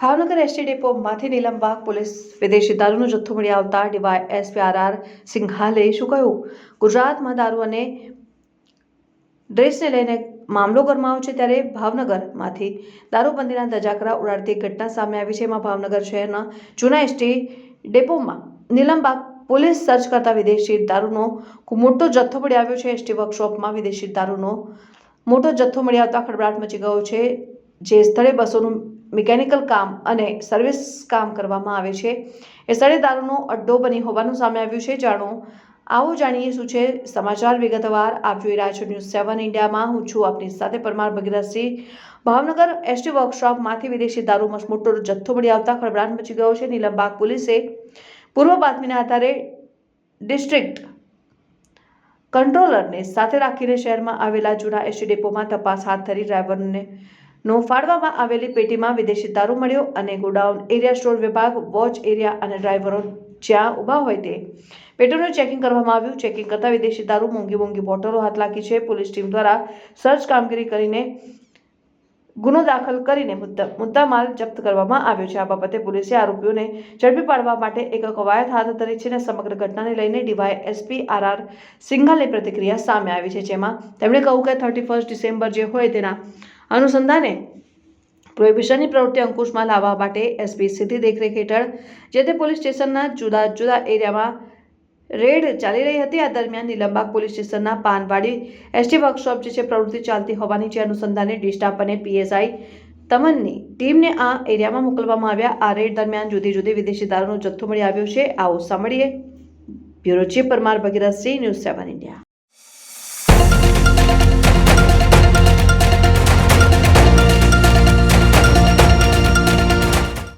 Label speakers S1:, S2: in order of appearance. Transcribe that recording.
S1: Bhavnagar ST ડેપોમાંથી Nilambag police વિદેશી દારૂનો જથ્થો મળી આવતા ડીવાય એસપીઆરઆર સિંઘાલે શું કહ્યું? ગુજરાતમાં દારૂ અને ડ્રેસને લઈને મામલો ગરમાયો છે ત્યારે ભાવનગરમાંથી દારૂબંધીના ધજાકરા ઉડાડતી ઘટના સામે આવી છે. એમાં ભાવનગર શહેરના જૂના એસટી ડેપોમાં નીલમબાગ પોલીસ સર્ચ કરતા વિદેશી દારૂનો મોટો જથ્થો મળી આવ્યો છે. એસટી વર્કશોપમાં વિદેશી દારૂનો મોટો જથ્થો મળી આવતા ખળભળાટ મચી ગયો છે. જે સ્થળે બસોનું મિકેનિકલ કામ અને સર્વિસ કામ કરવામાં આવે છે. એ સ્થળે દારૂનો અડ્ડો બની હોવાનું સામે આવ્યું છે. જાણો, આવો જાણીએ શું છે? સમાચાર વિગતવાર આપ જોઈ રહ્યા છો ન્યૂઝ સેવન ઇન્ડિયામાં હું છું આપની સાથે પરમાર ભગીરથસિંહ. ભાવનગર એસટી વર્કશોપમાંથી વિદેશી દારૂ મોટો જથ્થો મળી આવતા ખળભળાટ મચી ગયો છે. નીલમબાગ પોલીસે પૂર્વ બાતમીના આધારે ડિસ્ટ્રિક્ટ કંટ્રોલરને સાથે રાખીને શહેરમાં આવેલા જૂના એસટી ડેપોમાં તપાસ હાથ ધરી ડ્રાઈવરને નો ફાળવામાં આવેલી પેટીમાં વિદેશી દારૂ મળ્યો અને ગોડાઉન એરિયા સ્ટોર વિભાગ, વોચ એરિયા અને ડ્રાઈવરો જ્યાં ઊભા હોય તે પેટ્રોલનું ચેકિંગ કરવામાં આવ્યું. ચેકિંગ કરતા વિદેશી દારૂ મોંઘી મોંઘી બોટલો હાથ લાગી છે. પોલીસ ટીમ દ્વારા સર્ચ કામગીરી કરીને ગુનો દાખલ કરીને મુદ્દા માલ જપ્ત કરવામાં આવ્યો છે. આ બાબતે પોલીસે આરોપીઓને ઝડપી પાડવા માટે એક કવાયત હાથ ધરી છે અને સમગ્ર ઘટનાને લઈને ડીવાય એસપી આર આર સિંઘાલની પ્રતિક્રિયા સામે આવી છે, જેમાં તેમણે કહ્યું કે થર્ટી ફર્સ્ટ ડિસેમ્બર જે હોય તેના અનુસંધાને પ્રોહિબિશનની પ્રવૃત્તિ અંકુશમાં લાવવા માટે એસપી સીધી દેખરેખ હેઠળ, જે તે પોલીસ સ્ટેશનના જુદા જુદા એરિયામાં રેડ ચાલી રહી હતી. આ દરમિયાન નીલમબાગ પોલીસ સ્ટેશનના પાનવાડી એસટી વર્કશોપ જે છે પ્રવૃત્તિ ચાલતી હોવાની જે અનુસંધાને ડિસ્ટાફ અને પીએસઆઈ તમનની ટીમને આ એરિયામાં મોકલવામાં આવ્યા. આ રેડ દરમિયાન જુદી જુદી વિદેશી દારૂનો જથ્થો મળી આવ્યો છે. આવો સાંભળીએ. Bureau chief Parmar Bhagirathsinh, news seven India.